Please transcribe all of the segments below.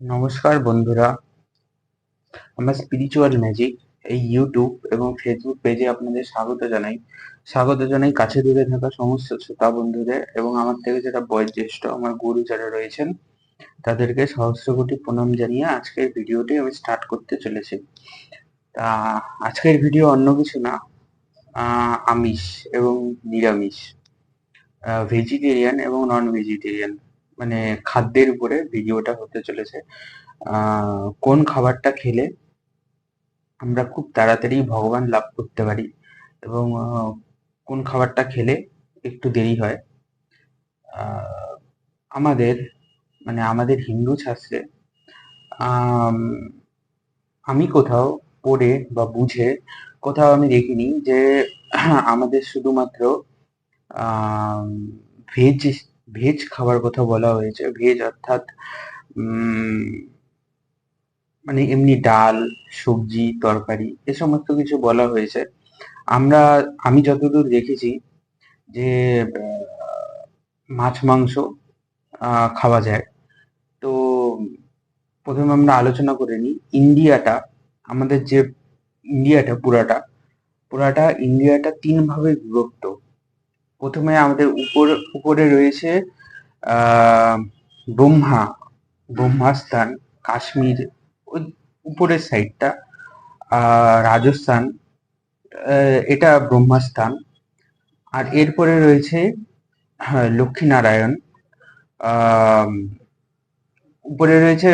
নমস্কার বন্ধুরা। আমার স্পিরিচুয়াল ম্যাজিক এই ইউটিউব এবং ফেসবুক পেজে আপনাদের স্বাগত জানাই। স্বাগত জানাই কাছে দূরে থাকা সমস্ত শ্রোতা বন্ধুদের এবং আমার থেকে যারা বয়োজ্যেষ্ঠ, আমার গুরু যারা রয়েছেন, তাদেরকে সহস্র কোটি প্রণাম জানিয়ে আজকের ভিডিওটি আমি স্টার্ট করতে চলেছি। তা, আজকের ভিডিও অন্য কিছু না আমিষ এবং নিরামিষ। ভেজিটেরিয়ান এবং নন ভেজিটেরিয়ান মানে খাদ্যের উপরে ভিডিওটা হতে চলেছে। কোন খাবারটা খেলে আমরা খুব তাড়াতাড়ি ভগবান লাভ করতে পারি এবং কোন খাবারটা খেলে একটু দেরি হয়। আমাদের মানে আমাদের হিন্দু শাস্ত্রে, আমি কোথাও পড়ে বা বুঝে কোথাও আমি দেখিনি যে, আমাদের শুধুমাত্র ভেজ ভেজ খাবার কথা বলা হয়েছে। ভেজ অর্থাৎ মানে এমনি ডাল, সবজি, তরকারি, এ সমস্ত কিছু বলা হয়েছে। আমরা, আমি যতদূর দেখেছি যে মাছ, মাংস খাওয়া যায়। তো প্রথমে আমরা আলোচনা করে নিই ইন্ডিয়াটা, আমাদের যে ইন্ডিয়াটা, পুরাটা পুরাটা ইন্ডিয়াটা তিন ভাবে বিভক্ত। প্রথমে আমাদের উপর উপরে রয়েছে ব্রহ্মা ব্রহ্মাস্থান কাশ্মীর ওই উপরের সাইডটা রাজস্থান এটা ব্রহ্মাস্থান। আর এরপরে রয়েছে হ্যাঁ, লক্ষ্মীনারায়ণ উপরে রয়েছে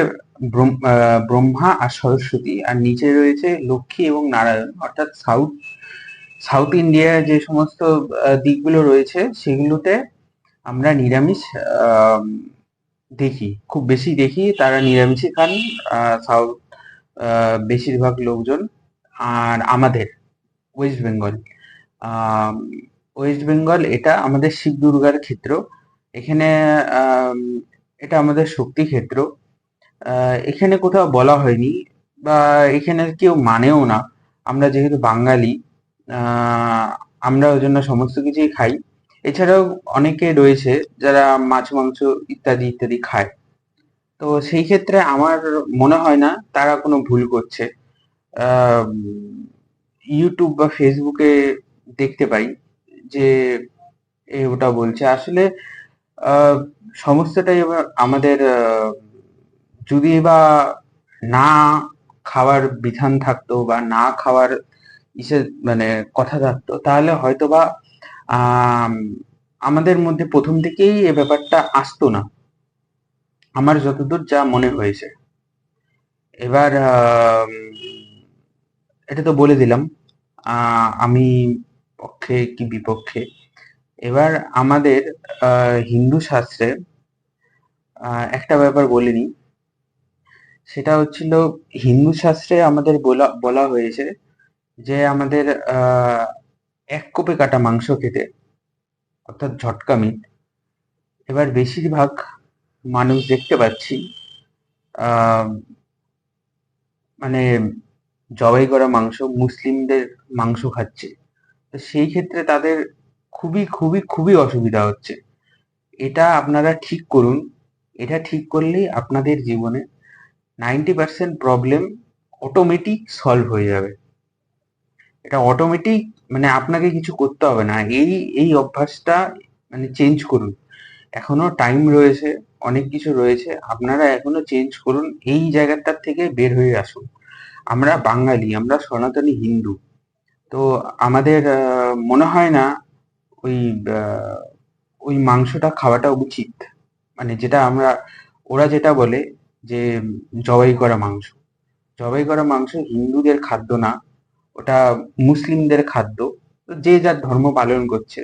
ব্রহ্মা আর সরস্বতী আর নিচে রয়েছে লক্ষ্মী এবং নারায়ণ অর্থাৎ সাউথ সাউথ ইন্ডিয়ার যে সমস্ত দিকগুলো রয়েছে, সেগুলোতে আমরা নিরামিষ দেখি, খুব বেশি দেখি তারা নিরামিষই খান সাউথ বেশিরভাগ লোকজন আর আমাদের, ওয়েস্ট বেঙ্গল। ওয়েস্ট বেঙ্গল এটা আমাদের শিব দুর্গার ক্ষেত্র, এখানে এটা আমাদের শক্তি ক্ষেত্র। এখানে কোথাও বলা হয়নি বা এখানে কেউ মানেও না। আমরা যেহেতু বাঙালি আমরা ওই জন্য সমস্ত কিছুই খাই। এছাড়াও অনেকে রয়েছে যারা মাছ, মাংস ইত্যাদি ইত্যাদি খায়। তো সেই ক্ষেত্রে আমার মনে হয় না তারা কোনো ভুল করছে। ইউটিউব বা ফেসবুকে দেখতে পাই যে ওটা বলছে। আসলে সমস্যাটাই আমাদের যদি বা না খাওয়ার বিধান থাকতো বা না খাওয়ার ইসে মানে কথা থাকতো। তাহলে হয়তো বা আম, আমাদের মধ্যে প্রথম থেকেই এ ব্যাপারটা আসতো না। আমার যতদূর যা মনে হয়েছে। এবার এটা তো বলে দিলাম। আমি পক্ষে কি বিপক্ষে? এবার আমাদের হিন্দু শাস্ত্রে একটা ব্যাপার বলে নিই সেটা হচ্ছিল হিন্দু শাস্ত্রে আমাদের বলা বলা হয়েছে যে আমাদের এক কোপে কাটা মাংস খেতে, অর্থাৎ ঝটকা মিট এবার বেশিরভাগ মানুষ দেখতে পাচ্ছি মানে জবাই করা মাংস মুসলিমদের মাংস খাচ্ছে। তো সেই ক্ষেত্রে তাদের খুবই খুবই খুবই অসুবিধা হচ্ছে। এটা আপনারা ঠিক করুন। এটা ঠিক করলেই আপনাদের জীবনে ninety percent problem automatic solve হয়ে যাবে। এটা অটোমেটিক মানে আপনাকে কিছু করতে হবে না। এই এই অভ্যাসটা মানে চেঞ্জ করুন। এখনও টাইম রয়েছে, অনেক কিছু রয়েছে। আপনারা এখনও চেঞ্জ করুন, এই জায়গাটার থেকে বের হয়ে আসুন। আমরা বাঙালি, আমরা সনাতনী হিন্দু। তো আমাদের মনে হয় না ওই ওই মাংসটা খাওয়াটা উচিত। মানে যেটা আমরা, ওরা যেটা বলে যে, জবাই করা মাংস। জবাই করা মাংস হিন্দুদের খাদ্য না। ওটা মুসলিমদের খাদ্য। তো যে যার ধর্ম পালন করছে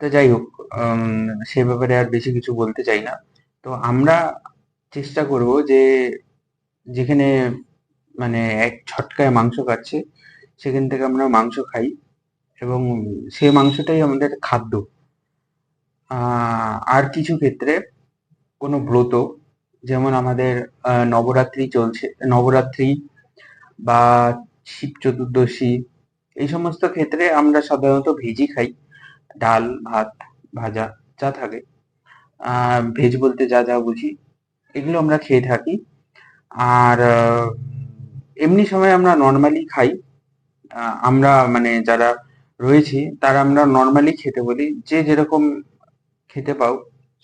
তো যাই হোক সে ব্যাপারে আর বেশি কিছু বলতে চাই না। তো আমরা চেষ্টা করব যে যেখানে মানে এক ছটকায় মাংস খাচ্ছে, সেখান থেকে আমরা মাংস খাই এবং সে মাংসটাই আমাদের খাদ্য। আর কিছু ক্ষেত্রে কোনো ব্রত, যেমন আমাদের নবরাত্রি চলছে, নবরাত্রি বা শিব চতুর্দশী, এই সমস্ত ক্ষেত্রে আমরা সাধারণত ভেজই খাই। ডাল, ভাত, ভাজা, যা থাকে। ভেজ বলতে যা যা বুঝি, এগুলো আমরা খেয়ে থাকি। আর এমনি সময় আমরা নর্মালি খাই। আমরা মানে যারা রয়েছি, তারা আমরা নর্মালি খেতে বলি। যে যেরকম খেতে পাও,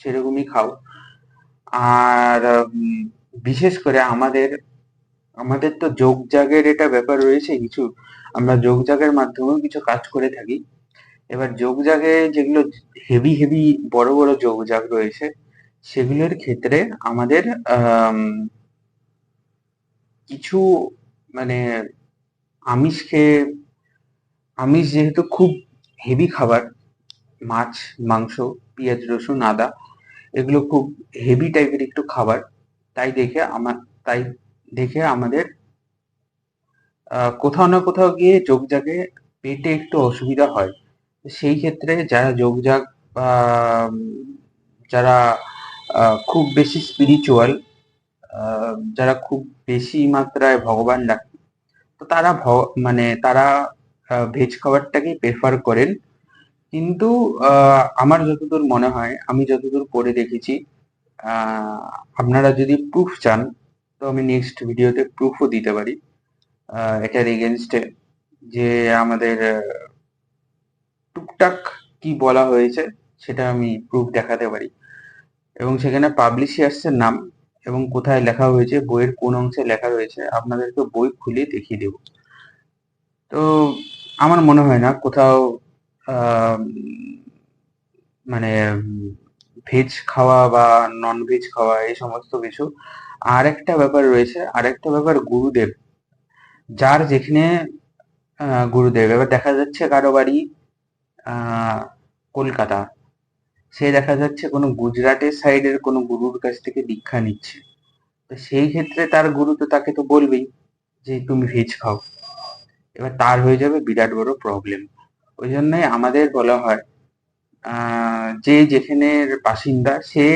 সেরকমই খাও। আর বিশেষ করে আমাদের আমাদের তো যোগ জাগের এটা ব্যাপার রয়েছে কিছু। আমরা যোগ জাগের মাধ্যমেও কিছু কাজ করে থাকি। এবার যোগ জাগে যেগুলো হেভি হেভি বড় বড় যোগ জাগ রয়েছে সেগুলোর ক্ষেত্রে আমাদের আম, কিছু মানে আমিষ খেয়ে আমিষ যেহেতু খুব হেভি খাবার মাছ মাংস পেঁয়াজ রসুন আদা এগুলো খুব হেভি টাইপের একটু খাবার তাই দেখে আমার তাই দেখে আমাদের কোথাও না কোথাও গিয়ে যোগ জাগে পেটে একটু অসুবিধা হয়। সেই ক্ষেত্রে যারা যোগজাগ যারা খুব বেশি স্পিরিচুয়াল যারা খুব বেশি মাত্রায় ভগবান ডাকে তো তারা মানে তারা ভেজ খাবারটাকেই প্রেফার করেন। কিন্তু আমার যতদূর মনে হয়, আমি যতদূর পড়ে দেখেছি আপনারা যদি প্রুফ চান তো আমি নেক্সট ভিডিওতে প্রুফও দিতে পারি। এটার এগেনস্টে যে আমাদের টুকটাক কি বলা হয়েছে সেটা আমি প্রুফ দেখাতে পারি। এবং সেখানে পাবলিশিয়ার্সের নাম এবং কোথায় লেখা হয়েছে, বইয়ের কোন অংশে লেখা রয়েছে আপনাদেরকে বই খুলে দেখিয়ে দেব। তো আমার মনে হয় না কোথাও মানে ভেজ খাওয়া বা নন ভেজ খাওয়া, এই সমস্ত কিছু। আর একটা ব্যাপার রয়েছে আর একটা ব্যাপার গুরুদেব। যার যেখানে গুরুদেব, এবার দেখা যাচ্ছে কারও বাড়ি কলকাতা। সে দেখা যাচ্ছে কোনো গুজরাটের সাইডের কোনো গুরুর কাছ থেকে দীক্ষা নিচ্ছে। তো সেই ক্ষেত্রে তার গুরু তো তাকে তো বলবেই যে, তুমি ভেজ খাও। এবার তার হয়ে যাবে বিরাট বড় প্রবলেম ওই জন্যই আমাদের বলা হয় যে যেখানের বাসিন্দা, সে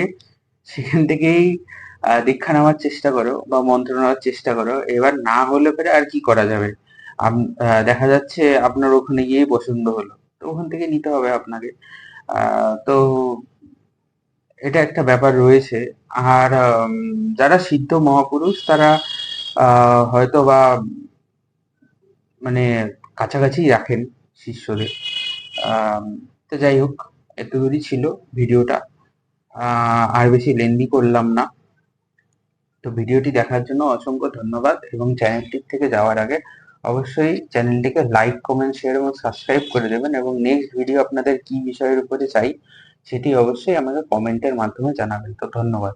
সেখান থেকেই দীক্ষা নেওয়ার চেষ্টা করো বা মন্ত্র নেওয়ার চেষ্টা করো। এবার না হলে পরে আর কি করা যাবে? দেখা যাচ্ছে আপনার ওখানে গিয়েই পছন্দ হলো। তো ওখান থেকে নিতে হবে আপনাকে। তো এটা একটা ব্যাপার রয়েছে। আর যারা সিদ্ধ মহাপুরুষ, তারা হয়তো বা মানে কাছাকাছি রাখেন শিষ্যদের। তো যাই হোক। এতদূরই ছিল ভিডিওটা। আর বেশি লেন্দি করলাম না। তো ভিডিওটি দেখার জন্য অসংখ্য ধন্যবাদ এবং চ্যানেলটির থেকে যাওয়ার আগে অবশ্যই চ্যানেলটিকে লাইক কমেন্ট শেয়ার এবং সাবস্ক্রাইব করে দেবেন এবং নেক্সট ভিডিও আপনাদের কি বিষয়ের উপরে চাই সেটি অবশ্যই আমাকে কমেন্টের মাধ্যমে জানাবেন। তো ধন্যবাদ।